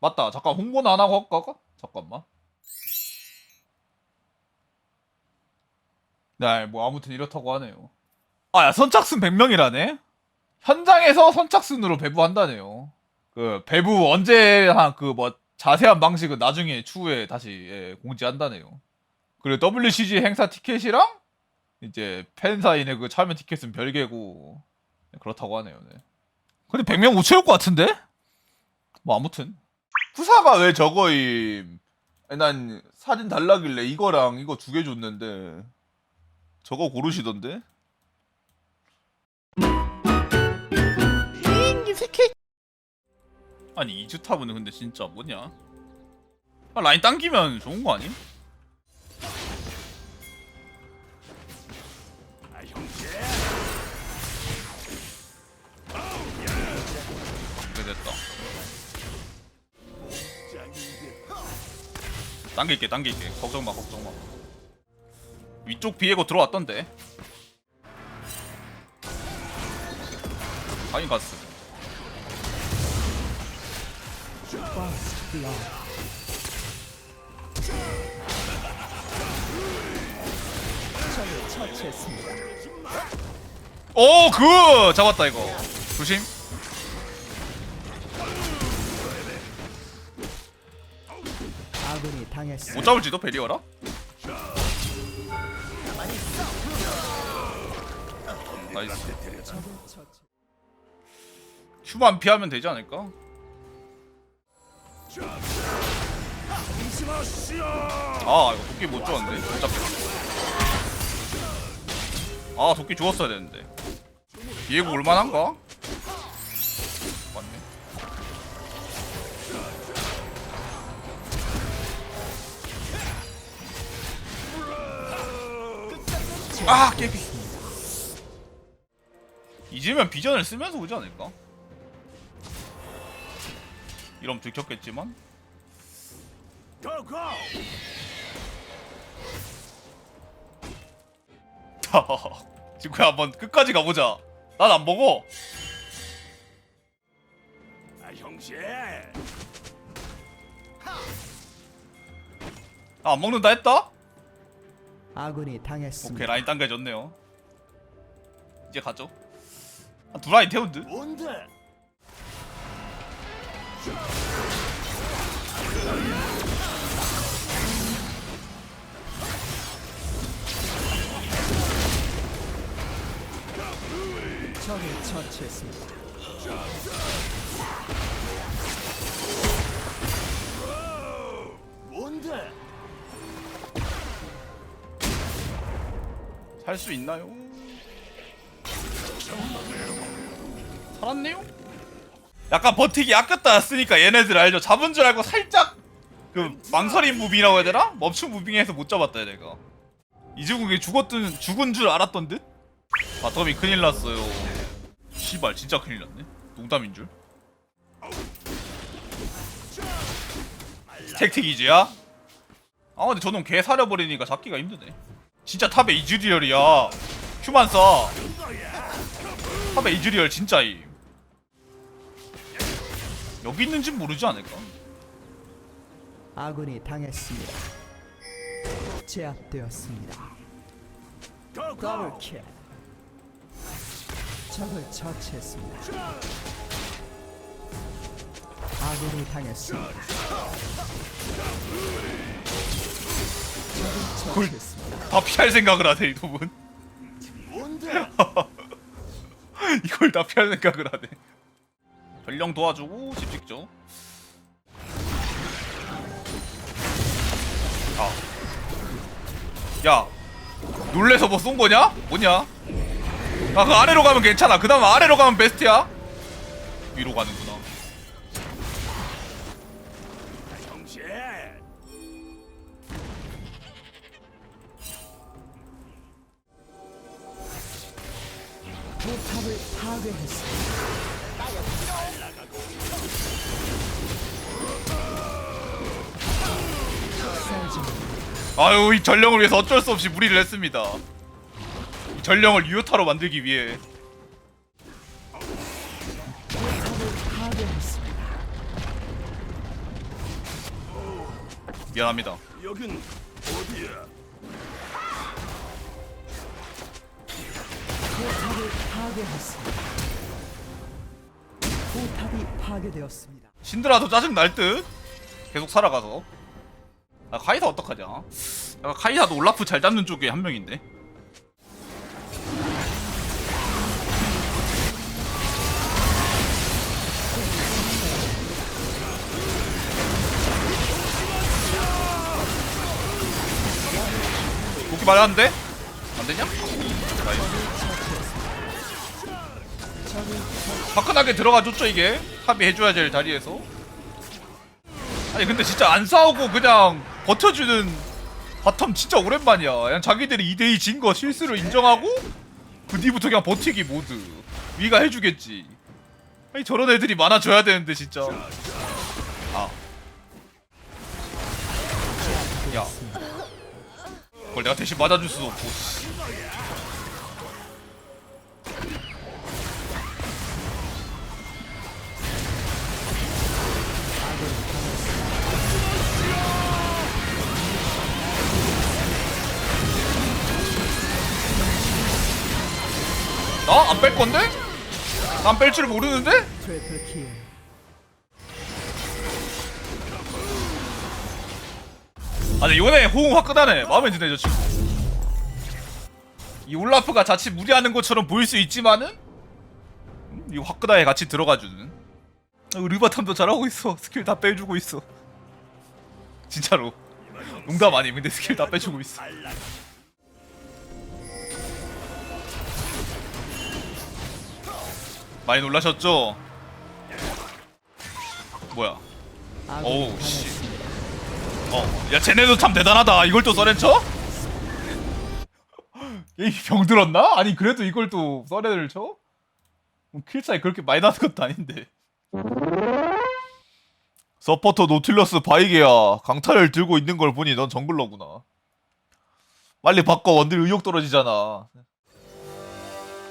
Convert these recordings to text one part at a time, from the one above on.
맞다. 잠깐 홍보는 안 하고 할까? 잠깐만. 네, 뭐 아무튼 이렇다고 하네요. 아, 야, 선착순 100명이라네? 현장에서 선착순으로 배부한다네요. 그 배부 언제 한 그 뭐 자세한 방식은 나중에 추후에 다시 예, 공지한다네요. 그리고 WCG 행사 티켓이랑 이제 팬 사인의 그 참여 티켓은 별개고 네, 그렇다고 하네요. 네. 근데 100명 못 채울 것 같은데? 뭐 아무튼 후사가 왜 저거임? 아니, 난 사진 달라길래 이거랑 이거 두 개 줬는데 저거 고르시던데? 이 새끼. 아니 이주 탑은 근데 진짜 뭐냐? 아, 라인 당기면 좋은 거 아님? 당길게 당길게 걱정 마 걱정 마. 위쪽 비에고 들어왔던데. 하인 갔어. 적을 처치했습니다. 오, 그 잡았다 이거. 조심. 아군이 당했습니다. 못 잡을지도 베리어라? 나이스. 큐만 피하면 되지 않을까? 아 이거 도끼 못 줬는데 못 잡겠다 아 도끼 주었어야 되는데 비에고 올만한가? 아 깨비 이제면 비전을 쓰면서 오지 않을까? 이러면 들켰겠지만. 지구야 한번 끝까지 가보자. 난 안 먹어 아 형씨 나안 먹는다 했다? 아군이 당했습니다. 오케이 라인 당겨졌네요 이제 가죠 한두 라인 태운 듯? 뭔데 적을 처치했습니다. 살수 있나요? 살았네요? 약간 버티기 아꼈다 쓰니까 얘네들 알죠? 잡은 줄 알고 살짝 그 망설임 무빙이라고 해야 되나? 멈춤 무빙해서 못 잡았다 얘네가 이주국이 죽었던 죽은 줄 알았던 듯? 바텀이 큰일 났어요 시발 진짜 큰일 났네 농담인 줄 택틱 이즈야? 아 근데 저놈 개 사려버리니까 잡기가 힘드네 진짜 탑에 이즈리얼이야 큐만 써 탑에 이즈리얼 진짜임 여기 있는진 모르지 않을까? 아군이 당했습니다. 제압되었습니다. 더블 킬. 적을 처치했습니다. 아군이 당했습니다. 처치했습니다. 다 피할 생각을 하네 이놈은 이걸 다 피할 생각을 하네 전령 도와주고 집 찍죠 아. 야 놀래서 뭐 쏜 거냐? 뭐냐? 아그 아래로 가면 괜찮아 그 다음 아래로 가면 베스트야 위로 가는구나 아형 파괴했습니다. 쌀집 아유 이 전령을 위해서 어쩔 수 없이 무리를 했습니다 이 전령을 유효타로 만들기 위해. 미안합니다. 여긴 어디야? 포탑을 파괴했습니다. 포탑이 파괴되었습니다. 신드라도 짜증 날 듯. 계속 살아가서. 아 카이사 어떡하냐? 아, 카이사도 올라프 잘 잡는 쪽에 한 명인데. 도끼 맞았는데? 안 되냐? 나이스. 화끈하게 들어가줬죠 이게? 합의 해줘야 될 자리에서. 아니 근데 진짜 안 싸우고 그냥 버텨주는 바텀 진짜 오랜만이야. 그냥 자기들이 2대2 진 거 실수를 인정하고 그 뒤부터 그냥 버티기 모드. 위가 해주겠지. 아니 저런 애들이 많아져야 되는데 진짜. 아. 야. 그걸 내가 대신 맞아줄 수도 없고 안 뺄 건데? 난뺄줄 모르는데? 아니 이번에 호응 화끈하네. 마음에 드네 저 친구. 이 올라프가 자칫 무리하는 것처럼 보일 수 있지만은? 음, 이 화끈하게 같이 들어가주는. 아, 르바탐도 잘하고 있어. 스킬 다 빼주고 있어. 진짜로. 농담 아니 근데 스킬 다 빼주고 있어 많이 놀라셨죠? 뭐야 어우, 당했습니다. 어, 야 쟤네도 참 대단하다. 이걸 또 써렌 쳐? 얘 병들었나? 아니 그래도 이걸 또 써렌을 쳐? 뭐킬 차이 그렇게 많이 나는 것도 아닌데. 서포터 노틸러스 바이게야 강타를 들고 있는 걸 보니 넌 정글러구나. 빨리 바꿔 원딜 의욕 떨어지잖아.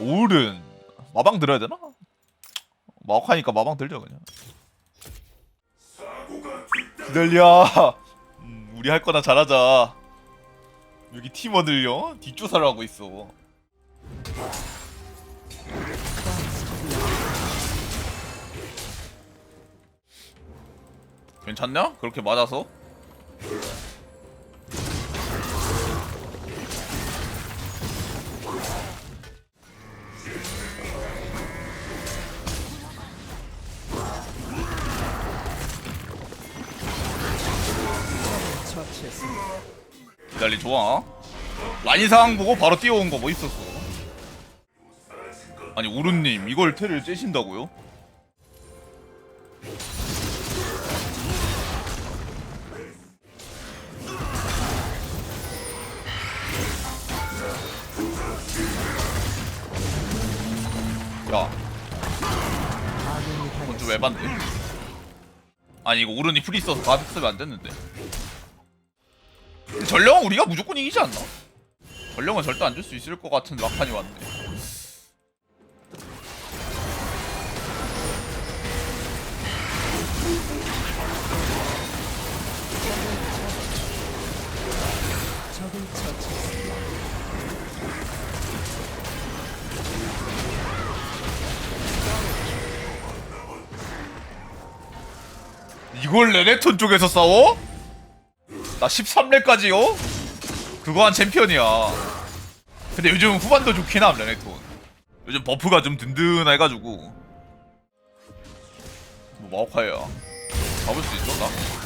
오른 마방 들어야 되나? 마ок하니까 마방 들려 그냥. 기다려. 음, 우리 할 거나 잘하자. 여기 팀원들요 뒷조사를 하고 있어. 괜찮냐? 그렇게 맞아서? 기다리 좋아. 라인 상황 보고 바로 뛰어온 거뭐 있었어? 아니 오른님 이걸 테를 째신다고요? 야, 당했습니다. 왜 봤네? 아니 이거 오른이 프리 써서 가드 쓰면 안 됐는데. 전령은 우리가 무조건 이기지 않나? 전령은 절대 안 줄 수 있을 것 같은 막판이 왔네. 이걸 레네톤 쪽에서 싸워? 나 13렙까지요? 그거 한 챔피언이야. 근데 요즘 후반도 좋긴 함, 레네톤. 요즘 버프가 좀 든든해가지고. 뭐, 마오카이야. 잡을 수 있어, 나?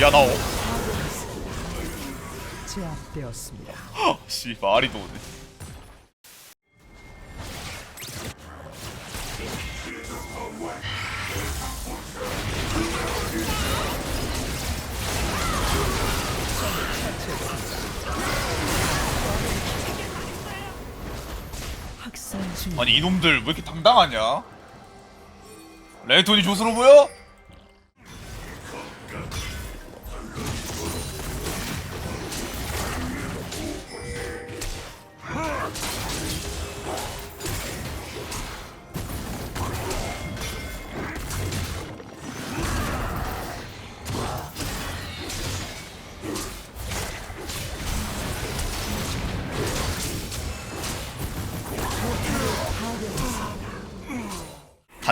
야, 나, 어, 제압되었습니다. 씨, 말이 도네. 중. 아니 이놈들 왜 이렇게 당당하냐? 레이톤이 조스로 보여?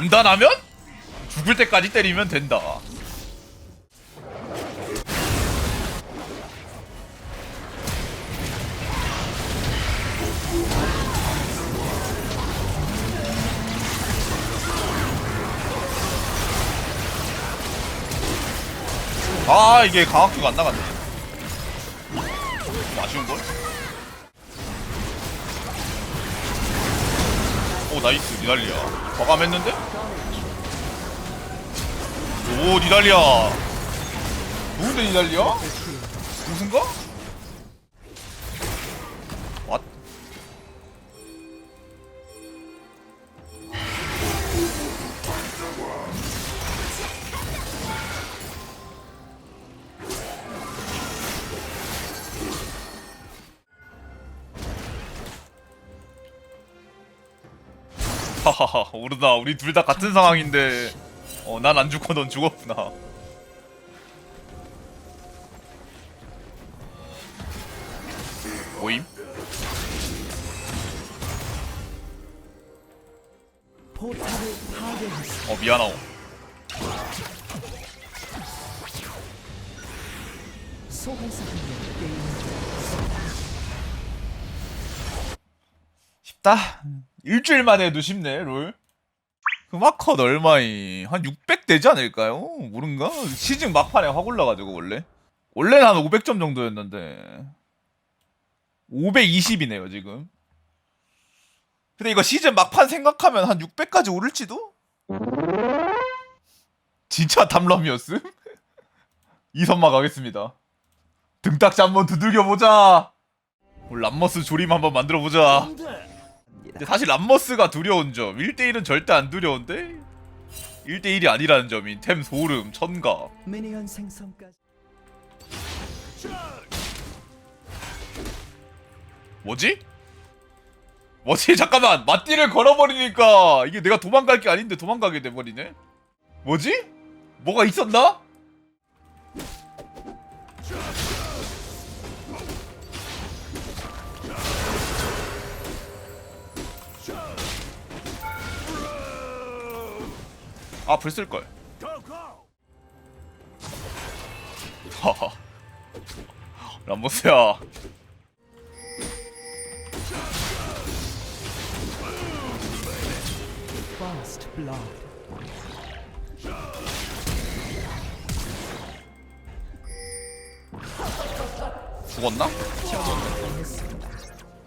단단하면 죽을 때까지 때리면 된다. 아 이게 강학규가 안 나갔네. 좀 아쉬운 걸? 오 나이스 니달리야 과감했는데? 오 니달리야 누군데 니달리야? 무슨가? 왓? 하하하 오르다 우리 둘 다 같은 상황인데 어 난 안 죽고 넌 죽었구나 모임? 어 미안하오. 쉽다 일주일 만에 해도 쉽네 롤 그 마컷 얼마이 한 600 되지 않을까요? 모른가? 시즌 막판에 확 올라가지고 원래 원래는 한 500점 정도였는데 520이네요 지금 근데 이거 시즌 막판 생각하면 한 600까지 오를지도? 진짜 담럼이었음? 이선마 가겠습니다 등딱지 한번 두들겨 보자 람머스 조림 한번 만들어 보자 근데 사실 람머스가 두려운 점 1대1은 절대 안 두려운데 1대1이 아니라는 점이 템 소름 천가 미니언 생성까지. 뭐지? 뭐지? 잠깐만 맞디를 걸어버리니까 이게 내가 도망갈 게 아닌데 도망가게 돼버리네 뭐지? 뭐가 있었나? 아 불 쓸걸 하하 람보스야 First blood. 죽었나?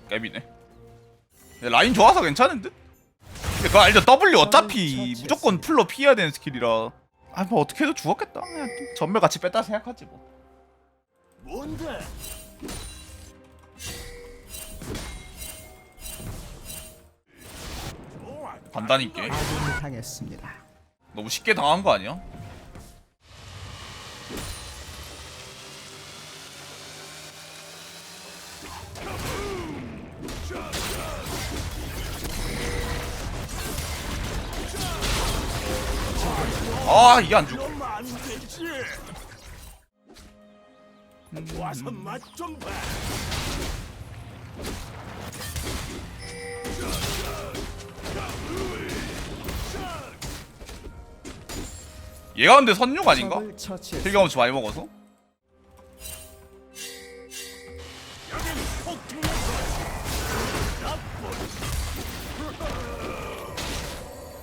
깨비네. 라인 좋아서 괜찮은 듯? 그거 알죠? W 어차피 무조건 풀로 피해야 되는 스킬이라. 아, 뭐 어떻게 해도 죽었겠다. 그냥 전멸 같이 뺐다 생각하지 뭐. 뭔데? 아군이 당했습니다. 너무 쉽게 당한 거 아니야? 아 이게 안 죽어 되지 와서 맛좀 봐. 얘가 근데 선육 아닌가? 필경험치 많이 먹어서?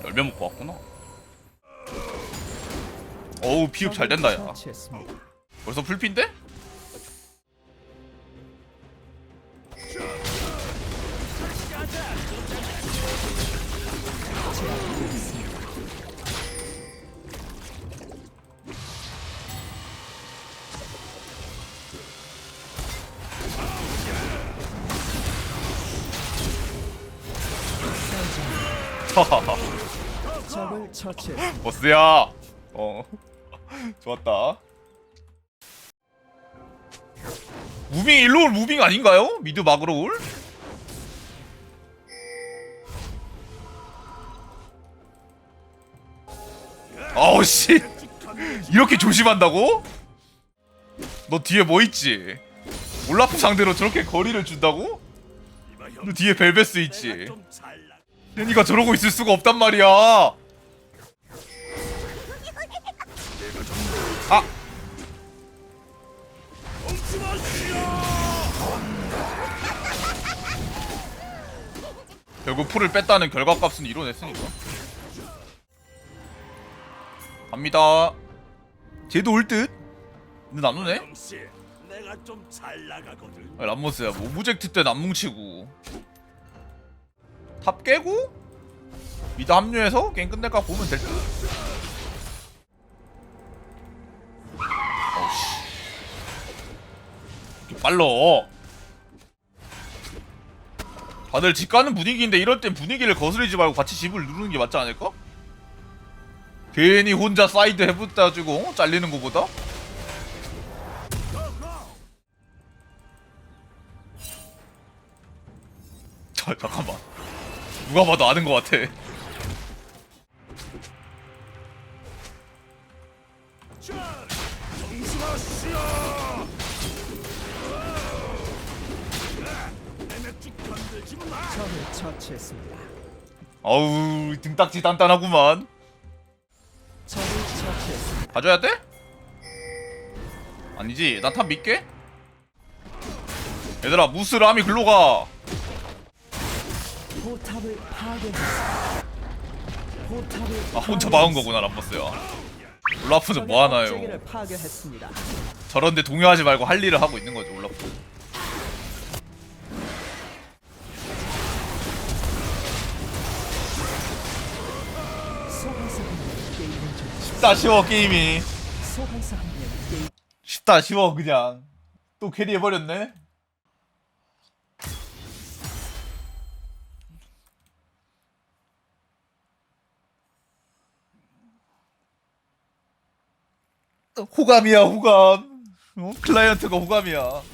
열매 먹고 왔구나 어우 피흡 잘 된다 야. 벌써 풀핀데? 적을 처치했습니다. 보스야. 어. 좋았다. 무빙 일로 올 무빙 아닌가요? 미드 막으로 올? 아우 씨. 이렇게 조심한다고? 너 뒤에 뭐 있지? 올라프 상대로 저렇게 거리를 준다고? 너 뒤에 벨베스 있지. 혜니가 저러고 있을 수가 없단 말이야. 아. 결국 풀을 뺐다는 결과값은 이뤄냈으니까. 갑니다. 쟤도 올 듯? 근데 안 오네? 내가 좀잘 나가거든. 아, 람모스야, 뭐 오브젝트 때는 안 뭉치고. 탑 깨고? 미드 합류해서 게임 끝낼까 보면 될 듯. 빨러. 다들 집 가는 분위기인데 이럴 땐 분위기를 거스르지 말고 같이 집을 누르는 게 맞지 않을까? 괜히 혼자 사이드 해붙다주고 어? 잘리는 거보다? 자, 잠깐만. 누가 봐도 아는 것 같아. 처치했습니다. 아우 등딱지 단단하구만. 적을 처치했습니다. 가져야 돼? 아니지, 난탑 믿게. 얘들아 무스 라미 글로 가. 포탑을 파괴했습니다. 포탑을 아 혼자 막은 거구나 람버스야. 올라프는 뭐 하나요? 파괴했습니다. 저런데 동요하지 말고 할 일을 하고 있는 거죠 올라프. 쉽다 쉬워 게임이. 쉽다 쉬워 그냥. 또 캐리 해버렸네. 호감이야 호감. 어? 클라이언트가 호감이야.